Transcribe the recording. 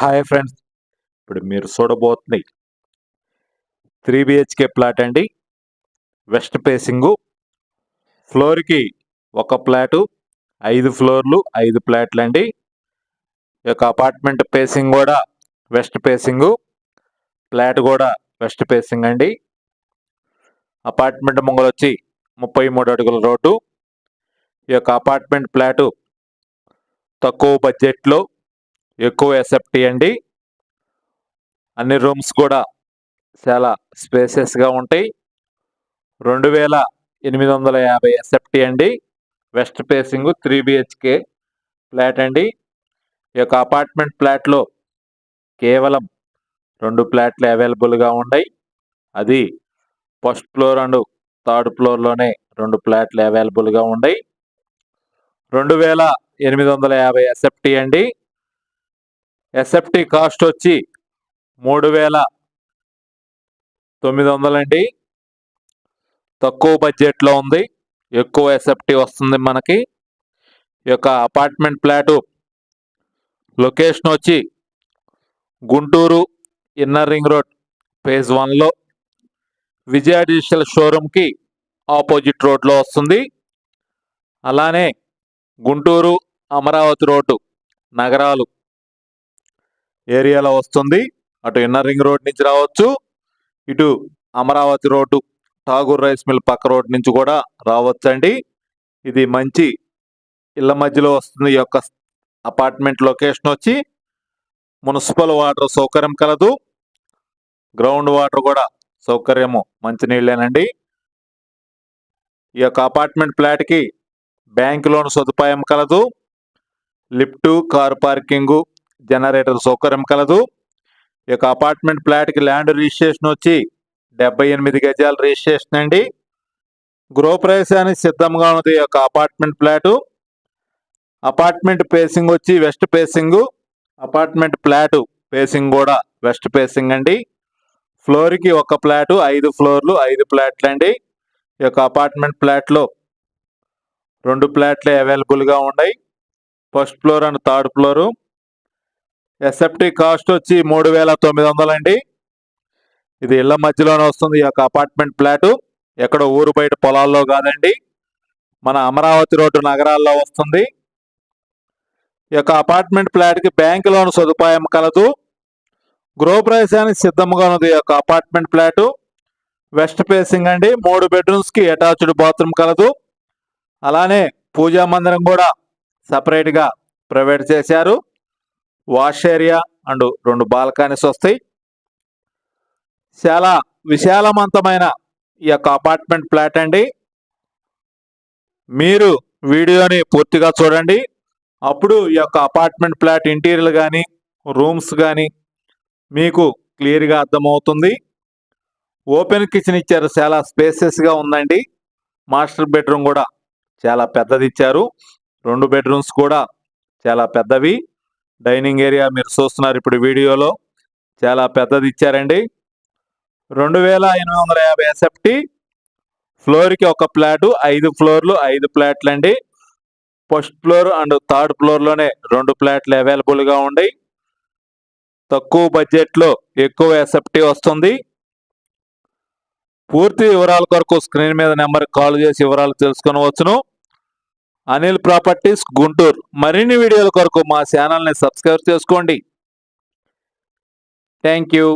Hi friends. ఇప్పుడు మీరు చూడబోతుంది త్రీ బిహెచ్కే ప్లాట్ అండి. West facing. ఫ్లోర్కి ఒక ప్లాటు ఐదు ఫ్లోర్లు ఐదు ప్లాట్లు అండి ఈ యొక్క అపార్ట్మెంట్ ఫేసింగ్ కూడా వెస్ట్ ఫేసింగు. ఫ్లాట్ కూడా వెస్ట్ ఫేసింగ్ అండి. అపార్ట్మెంట్ ముంగలు వచ్చి ముప్పై మూడు అడుగుల రోడ్డు. ఈ యొక్క అపార్ట్మెంట్ ప్లాటు తక్కువ బడ్జెట్లో ఎక్కువ ఎస్ఎఫ్టీ అండి. అన్ని రూమ్స్ కూడా చాలా స్పేసెస్గా ఉంటాయి. రెండు వేల ఎనిమిది వందల యాభై ఎస్ఎఫ్టీ అండి. West facing three BHK flat అండి. ఈ యొక్క అపార్ట్మెంట్ ఫ్లాట్లో కేవలం రెండు ఫ్లాట్లు అవైలబుల్గా ఉన్నాయి. అది ఫస్ట్ ఫ్లోర్ అండ్ థర్డ్ ఫ్లోర్లోనే రెండు ఫ్లాట్లు అవైలబుల్గా ఉన్నాయి. రెండు వేల ఎనిమిది వందల యాభై ఎస్ఎఫ్టీ అండి. ఎస్ఎఫ్టీ కాస్ట్ వచ్చి మూడు వేల తొమ్మిది వందలండి. తక్కువ బడ్జెట్లో ఉంది. ఎక్కువ ఎస్ఎఫ్టీ వస్తుంది మనకి. ఈ యొక్క అపార్ట్మెంట్ ఫ్లాటు లొకేషన్ వచ్చి Guntur inner ring road phase వన్లో విజయ డిజిటల్ షోరూమ్కి ఆపోజిట్ రోడ్లో వస్తుంది. అలానే గుంటూరు అమరావతి రోడ్డు నగరాలు ఏరియాలో వస్తుంది. అటు ఇన్నర్ రింగ్ రోడ్ నుంచి రావచ్చు. ఇటు Amaravati road Tagore rice mill పక్క రోడ్ నుంచి కూడా రావచ్చండి. ఇది మంచి ఇళ్ళ మధ్యలో వస్తుంది. ఈ యొక్క అపార్ట్మెంట్ లొకేషన్ వచ్చి మున్సిపల్ వాటర్ సౌకర్యం కలదు. గ్రౌండ్ వాటర్ కూడా సౌకర్యము మంచినీళ్ళేనండి. ఈ యొక్క అపార్ట్మెంట్ ఫ్లాట్కి బ్యాంక్ లోన్ సదుపాయం కలదు. లిఫ్ట్ కార్ పార్కింగు జనరేటర్ సౌకర్యం కలదు. ఈ యొక్క అపార్ట్మెంట్ ఫ్లాట్కి ల్యాండ్ రిజిస్ట్రేషన్ వచ్చి డెబ్బై ఎనిమిది గజాలు రిజిస్ట్రేషన్ అండి. గృహప్రవేశానికి సిద్ధంగా ఉన్నది ఈ యొక్క అపార్ట్మెంట్ ఫ్లాటు. అపార్ట్మెంట్ ఫేసింగ్ వచ్చి west facing apartment flat facing కూడా వెస్ట్ పేసింగ్ అండి. ఫ్లోర్కి ఒక ఫ్లాటు ఐదు ఫ్లోర్లు ఐదు ఫ్లాట్లు అండి. ఈ యొక్క అపార్ట్మెంట్ ఫ్లాట్లో రెండు ఫ్లాట్లే అవైలబుల్గా ఉన్నాయి. First floor and third floor. SFT cost వచ్చి మూడు వేల తొమ్మిది వందలు అండి. ఇది ఇళ్ళ మధ్యలోనే వస్తుంది. ఈ యొక్క అపార్ట్మెంట్ ఫ్లాటు ఎక్కడ ఊరు బయట పొలాల్లో కాదండి. మన అమరావతి రోడ్డు నగరాల్లో వస్తుంది. ఈ యొక్క అపార్ట్మెంట్ ఫ్లాట్కి బ్యాంక్ లోన్ సదుపాయం కలదు. గృహప్రవేశానికి సిద్ధంగా ఉన్నది ఈ యొక్క అపార్ట్మెంట్ ఫ్లాటు వెస్ట్ ఫేసింగ్ అండి. మూడు బెడ్రూమ్స్కి అటాచ్డ్ బాత్రూమ్ కలదు. అలానే పూజా మందిరం కూడా సపరేట్గా ప్రొవైడ్ చేశారు. వాష్ ఏరియా అండ్ రెండు బాల్కనీస్ వస్తాయి. చాలా విశాలవంతమైన ఈ యొక్క అపార్ట్మెంట్ ఫ్లాట్ అండి. మీరు వీడియోని పూర్తిగా చూడండి. అప్పుడు ఈ యొక్క అపార్ట్మెంట్ ఫ్లాట్ ఇంటీరియర్ కానీ రూమ్స్ కానీ మీకు క్లియర్గా అర్థమవుతుంది. ఓపెన్ కిచెన్ ఇచ్చారు. చాలా స్పేసెస్గా ఉందండి. మాస్టర్ బెడ్రూమ్ కూడా చాలా పెద్దది ఇచ్చారు రెండు బెడ్రూమ్స్ కూడా చాలా పెద్దవి. డైనింగ్ ఏరియా మీరు చూస్తున్నారు ఇప్పుడు వీడియోలో. చాలా పెద్దది ఇచ్చారండి. రెండు వేల ఎనిమిది వందల యాభై ఎస్ఎఫ్టీ ఫ్లోర్కి ఒక ఫ్లాటు ఐదు ఫ్లోర్లు ఐదు ఫ్లాట్లు అండి ఫస్ట్ ఫ్లోర్ అండ్ థర్డ్ ఫ్లోర్లోనే రెండు ఫ్లాట్లు అవైలబుల్గా ఉన్నాయి తక్కువ బడ్జెట్లో ఎక్కువ ఎస్ఎఫ్టీ వస్తుంది. పూర్తి వివరాల కొరకు స్క్రీన్ మీద నెంబర్ కాల్ చేసి వివరాలు తెలుసుకొనవచ్చును. అనిల్ ప్రాపర్టీస్ గుంటూరు. మరిన్ని వీడియోల కొరకు మా ఛానల్ని సబ్స్క్రైబ్ చేసుకోండి. Thank you.